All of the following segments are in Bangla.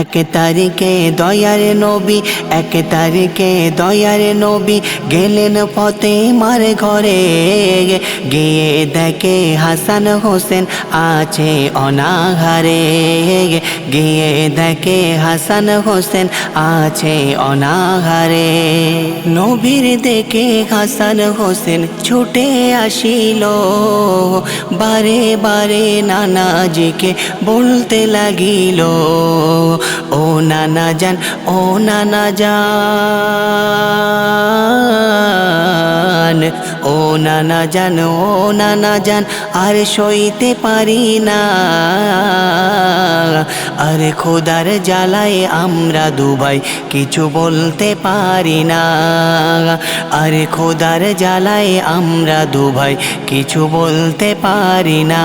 এক তারিখে দয়ার নবী, এক তারিখে দয়ার নবী গেলেন পথে মার ঘরে। গিয়ে দেখে হাসান হোসেন আছে অনাহারে। গিয়ে দেখে হাসান হোসেন আছে অনাহারে। নবীর দেখে হাসান হোসেন ছুটে আসিল। বারে বারে নানাজিকে বলতে লাগিল। ও নানা যান ও নানা যান ও নানা যান ও নানা জান, আর সইতে পারি না। আরে খোদার জ্বালায় আমরা দুবাই কিছু বলতে পারি না। আরে খোদার জ্বালায় আমরা দুভাই কিছু বলতে পারি না।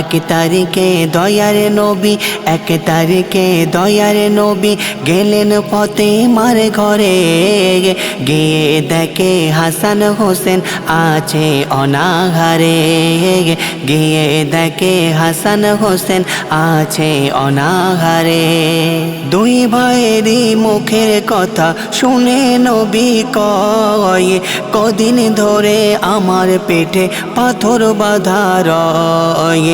এক তারিখে দয়ার নবী, এক তারিখে দয়ার নবী গেলেন পথে মার ঘরে। গিয়ে দেখে হাসান হোসেন আছে অনাহারে। গিয়ে দেখে হাসান হোসেন আছে অনাহারে। দুই ভাইয়েরই মুখের কথা শুনে নবী কয়, কদিন ধরে আমার পেটে পাথর বাধা রয়,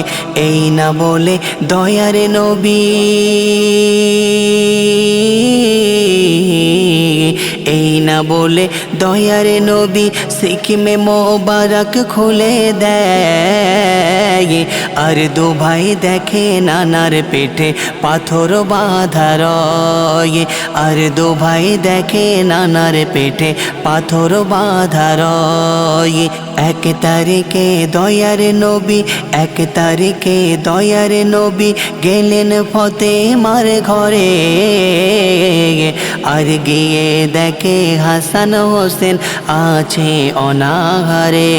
এই না বলে দয়ার নবী। এই না বলে দয়ার নবী সিকিমে মোবারক খুলে দেয়। আর দু ভাই দেখে নানার পেটে পাথর বাধা রয়। আর দু ভাই দেখে নানার পেটে পাথর বাধা রয়। এক তারিখে দয়ার নবী, এক তারিখে দয়ার নবী গেলেন ফতে মার ঘরে। আর গিয়ে দেখে হাসান হোসেন আছে অনাহারে?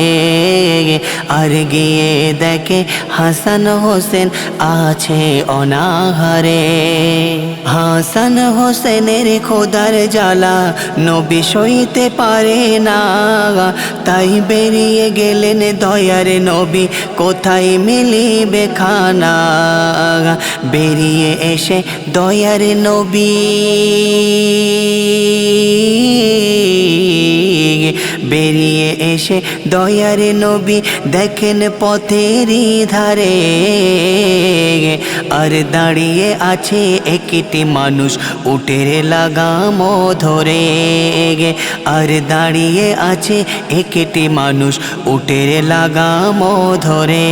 আর গিয়ে দেখে হাসান হোসেন আছে অনাহারে। হাসান হোসেনের খোদার জ্বালা নবী সইতে পারে না। তাই বেরিয়ে গেলেন দয়ার নবী, কোথায় মিলিবে খানা? বেরিয়ে এসে দয়ার নবী। বেরিয়ে এসে দয়ার নবী দেখেন পথের ধারে। আর দাঁড়িয়ে আছে একটি মানুষ উটের লাগাম ধরে। আর দাঁড়িয়ে আছে একটি মানুষ উটের লাগাম ধরে।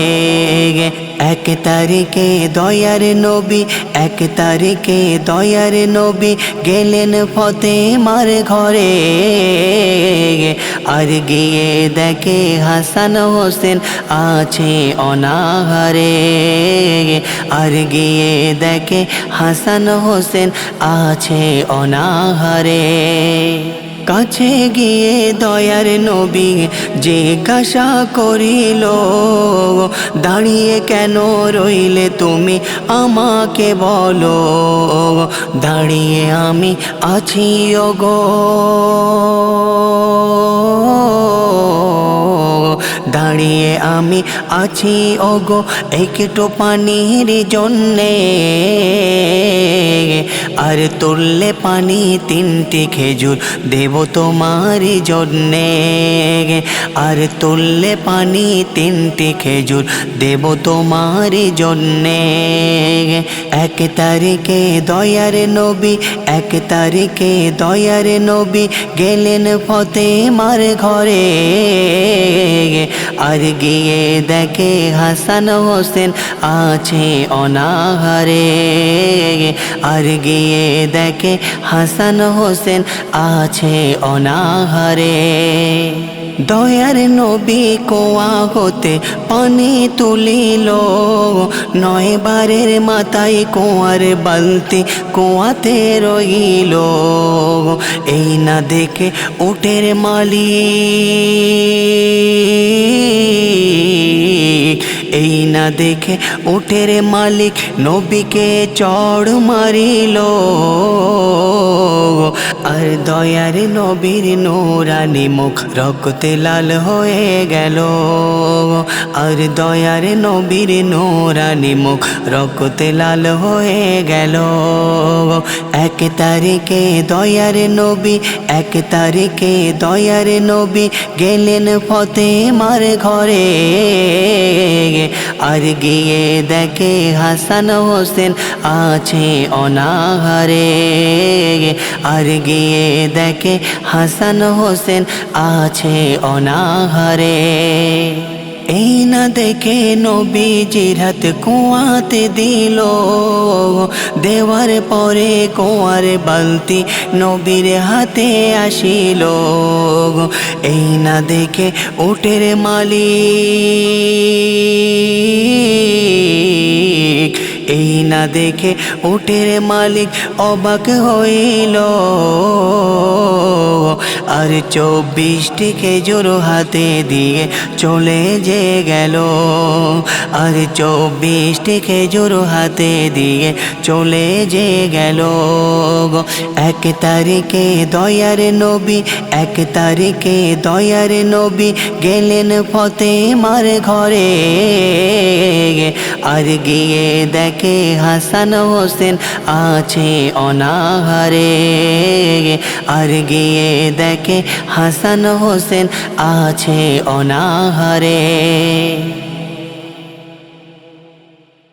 এক তারিখে দয়ার নবী, এক তারিখে দয়ার নবী গেলেন ফতে মার ঘরে। আর গিয়ে দেখে হাসান হোসেন আছে অনাহারে। আর গিয়ে দেখে হাসান হোসেন আছে অনাহারে। কাছে গিয়ে দয়ার নবী জিজ্ঞাসা করিল, দাঁড়িয়ে কেন রইলে তুমি আমাকে বলো, দাঁড়িয়ে আমি আছি গো দাঁড়িয়ে আমি আছি, ওগো, একটু পানির জন্যে। আর তুললে পানি তিনটি খেজুর দেব তোমার জন্যে। আর তুললে পানি তিনটি খেজুর দেব তোমার জন্যে। এক তারিখে দয়ার নবী, এক তারিখে দয়ার নবী গেলেন ফতে মার ঘরে। আর গিয়ে দেখে হাসান হোসেন আছে অনাহারে। আর গিয়ে দেখে হাসান হোসেন আছে অনাহারে। দয়ার নবী কোয়া হতে পানি তুলিল। নয় বারের মাথায় কোয়ার বালতি কোয়াতে রইল। এই না দেখে উটের মালিক। এই না দেখে উঠের মালিক নবীকে চড় মারিল। আর দয়ার নবীর নোরানি মুখ রক্তে লাল হয়ে গেল। আর দয়ার নবীর নোরানি মুখ রক্তে লাল হয়ে গেল। এক তারিখে দয়ার নবী, এক তারিখে দয়ার নবী গেলেন ফতে মার ঘরে। আর গিয়ে দেখে হাসান হোসেন আছে অনাহারে। আর গিয়ে দেখে হাসান হোসেন আছে অনাহারে। এই না দেখে নবীজির হাত কুয়াতে দিল। দেওয়ার পরে কুয়ার বালতি নবীর হাতে আসিল। এই না দেখে উটের মালিক এই না দেখে উটের মালিক অবাক হইল। আর চব্বিশটি খেজুর হাতে দিয়ে চলে যে গেল। আর চব্বিশটি খেজুর হাতে দিয়ে চলে যে গেল। এক তারিখে দয়ার নবী, এক তারিখে দয়ার নবী গেলেন ফতে মার ঘরে। আর গিয়ে দেখে হাসান হোসেন আছে অনাহারে? আর গিয়ে দেখে হাসান হোসেন আছে অনাহারে।